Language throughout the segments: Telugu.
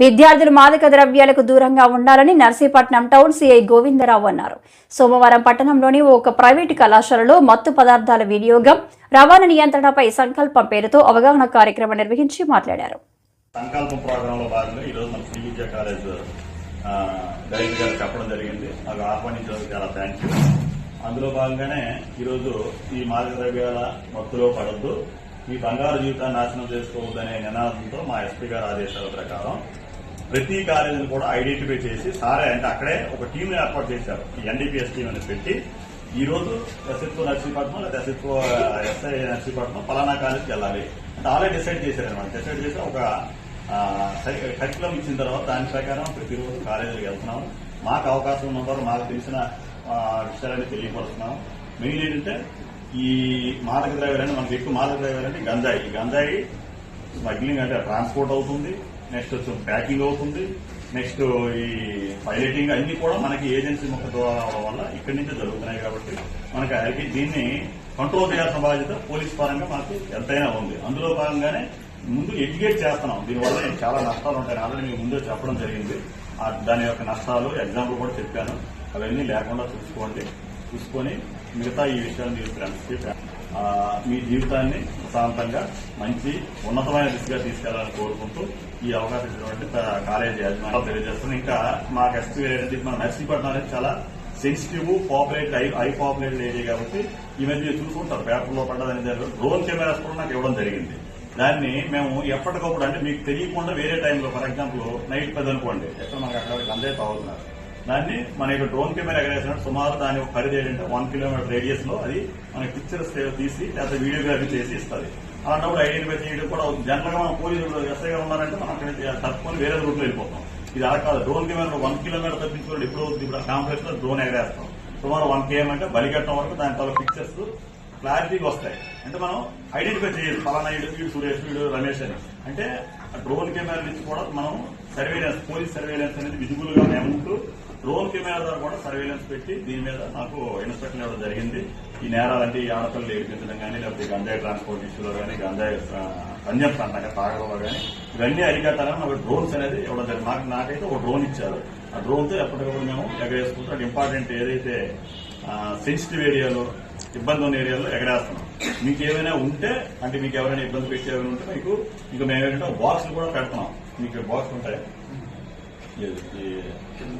విద్యార్థులు మాదక ద్రవ్యాలకు దూరంగా ఉండాలని నర్సీపట్నం టౌన్ సిఐ గోవిందరావు అన్నారు. సోమవారం పట్టణంలోని ఒక ప్రైవేటు కళాశాలలో మత్తు పదార్థాల వినియోగం రవాణా నియంత్రణపై సంకల్పం పేరుతో అవగాహన కార్యక్రమం నిర్వహించి మాట్లాడారు. సంకల్పం ప్రోగ్రామ్లో భాగంగా ఈ రోజు మన శ్రీ విద్యా కాలేజ్ ఆ, డైరెక్టర్ గారు చెప్పడం జరిగింది. నాకు ఆహ్వానించినందుకు చాలా థ్యాంక్స్ అందులో భాగంగానే ఈరోజు ఈ మాదక ద్రవ్యాల మత్తులో పడద్దు. ఈ బంగారు జీవితాన్ని నాశనం చేసుకోవద్దనే నినాదంతో మా ఎస్పీ గారి ఆదేశాల ప్రకారం ప్రతి కాలేజీని కూడా ఐడెంటిఫై చేసి సారే అంటే అక్కడే ఒక టీంని ఏర్పాటు చేశారు. ఈ ఎన్డీపీఎస్ టీం అని పెట్టి ఈ రోజు ఎస్ఎస్ఓ నర్సీపట్నం లేదా ఎస్ఎస్ఓ ఎస్ఐ నర్సీపట్నం పలానా కాలేజ్కి వెళ్ళాలి. అంటే ఆల్రెడీ డిసైడ్ చేశారు అనమాట డిసైడ్ చేసి ఒక కరికులం ఇచ్చిన తర్వాత దాని ప్రకారం ప్రతిరోజు కాలేజీకి వెళ్తున్నాము. మాకు అవకాశం ఉన్నవారు మాకు తెలిసిన విషయాలన్నీ విషయాలని తెలియపరుస్తున్నాము. మెయిన్ ఏంటంటే ఈ మాదక ద్రవ్యాలని మనకి ఎక్కువ మాదక ద్రవ్యాలంటే గంజాయి. గంధాయి గంజాయి స్మగ్లింగ్ అంటే ట్రాన్స్పోర్ట్ అవుతుంది నెక్స్ట్ వచ్చి ప్యాకింగ్ అవుతుంది నెక్స్ట్ ఈ పైలటింగ్ అన్ని కూడా మనకి ఏజెన్సీ ముఖ ద్వారా అవడం వల్ల ఇక్కడి నుంచే జరుగుతున్నాయి కాబట్టి మనకి అయితే దీన్ని కంట్రోల్ చేయాల్సిన బాధ్యత పోలీస్ పరంగా మనకు ఎంతైనా ఉంది. అందులో భాగంగానే ముందు ఎడ్యుకేట్ చేస్తున్నాం. దీనివల్ల చాలా నష్టాలు ఉంటాయి. ఆల్రెడీ మీకు ముందే చెప్పడం జరిగింది. దాని యొక్క నష్టాలు ఎగ్జాంపుల్ కూడా చెప్పాను. అవన్నీ లేకుండా చూసుకోండి. చూసుకొని మిగతా ఈ విషయాలు మీరు ఫ్రెండ్స్కి మీ జీవితాన్ని ప్రశాంతంగా మంచి ఉన్నతమైన దిశగా తీసుకెళ్ళాలని కోరుకుంటూ ఈ అవకాశం ఇచ్చినటువంటి కాలేజీ యాజమాన్యం తెలియజేస్తున్నాం ఇంకా మాకు ఎస్పీ ఏంటి మన నర్సీపట్నం అనేది చాలా sensitive populated high high populated area కాబట్టి ఈ మధ్య చూసుకుంటారు పేపర్లో పడ్డదని డ్రోన్ కెమెరాస్ కూడా నాకు ఇవ్వడం జరిగింది. దాన్ని మేము ఎప్పటికప్పుడు అంటే మీకు తెలియకుండా వేరే టైంలో ఫర్ ఎగ్జాంపుల్ నైట్ పది అనుకోండి ఎక్కడ మనకి అక్కడ గంజాయి తాగుతున్నారు. దాన్ని మన యొక్క డ్రోన్ కెమెరా ఎగరేసినట్టు సుమారు దాని ఒక పరిధి ఏంటంటే వన్ కిలోమీటర్ రేడియస్లో అది మనకి పిక్చర్స్ తీసి లేదా వీడియోగ్రఫీ చేసి ఇస్తుంది. అలాంటప్పుడు ఐడెంటిఫై చేయడం కూడా జనరల్గా మన పోలీసులు ఎస్ఐగా ఉన్నారంటే మనం అక్కడ తప్పుకొని వేరే రూట్లో వెళ్ళిపోతాం. ఇది అలా కాదు. డ్రోన్ కెమెరా వన్ కిలోమీటర్ తప్పించుకోవడం ఎప్పుడు అవుతుంది. ఇప్పుడు కాంప్లెక్స్లో డ్రోన్ ఎగరేస్తాం. సుమారు వన్ కేఎం అంటే బలిగట్టం వరకు దాని తర్వాత పిక్చర్స్ క్లారిటీగా వస్తాయి. అంటే మనం ఐడెంటిఫై చేయాలి ఫలానా వీడు సురేష్ వీడు రమేష్ అని. అంటే డ్రోన్ కెమెరా నుంచి కూడా మనం సర్వేలెన్స్ పోలీస్ సర్వేలెన్స్ అనేది విజిబుల్గా ఉంటూ డ్రోన్ కెమెరా ద్వారా కూడా సర్వేలెన్స్ పెట్టి దీని మీద నాకు ఇన్స్ట్రక్షన్ ఇవ్వడం జరిగింది. ఈ నేరాలంటే ఈ ఆడపిల్లలు ఏడిపించడం కానీ లేకపోతే గంజాయి ట్రాన్స్పోర్ట్ ఇష్యూలో కానీ గంజాయి కన్జంప్షన్ అంటాక తాగడంలో కానీ ఇవన్నీ అరికట్టాలని నాకు డ్రోన్స్ అనేది ఇవ్వడం జరిగింది. నాకు నాకైతే ఒక డ్రోన్ ఇచ్చారు. ఆ డ్రోన్తో ఎప్పటికప్పుడు మేము ఎగరేసుకుంటూ అది ఇంపార్టెంట్ ఏదైతే సెన్సిటివ్ ఏరియాలో ఇబ్బంది ఉన్న ఏరియాలో ఎగరేస్తున్నాం. మీకు ఏమైనా ఉంటే అంటే మీకు ఎవరైనా ఇబ్బంది పెట్టి ఏమైనా ఉంటే మీకు మీకు మేము ఏంటంటే బాక్స్లు కూడా పెడుతున్నాం మీకు బాక్స్ ఉంటాయి?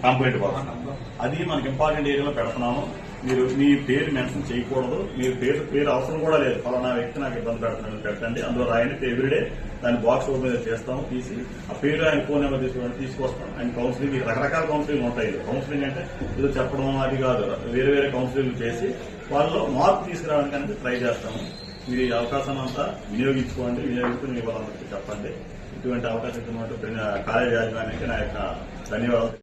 కంప్లైంట్ బాక్స్ అది మనకి ఇంపార్టెంట్ ఏరియాలో పెడుతున్నాము. మీరు మీ పేరు మెన్షన్ చేయకూడదు. మీ పేరు పేరు అవసరం కూడా లేదు. ఫలానా వ్యక్తి నాకు ఇబ్బంది పెడుతున్నాను పెట్టండి. అందులో రాయండి. ఎవ్రీడే. దాని బాక్స్ మీద చేస్తాము తీసి ఆ పేరు ఆయన ఫోన్ నెంబర్ తీసుకోండి తీసుకొస్తాం. ఆయన కౌన్సిలింగ్ రకరకాల కౌన్సిలింగ్ ఉంటాయి కౌన్సిలింగ్ అంటే ఏదో చెప్పడం అది కాదు. వేరే వేరే కౌన్సిలింగ్ చేసి వాళ్ళు మార్పు తీసుకురావడానికి ట్రై చేస్తాము. మీరు ఈ అవకాశం అంతా వినియోగించుకోండి వినియోగించుకుని మీ వాళ్ళందరికీ చెప్పండి. ఇటువంటి అవకాశం ఇచ్చినట్టు కాలేజ్ యాజమాన్యానికి నా యొక్క ధన్యవాదాలు.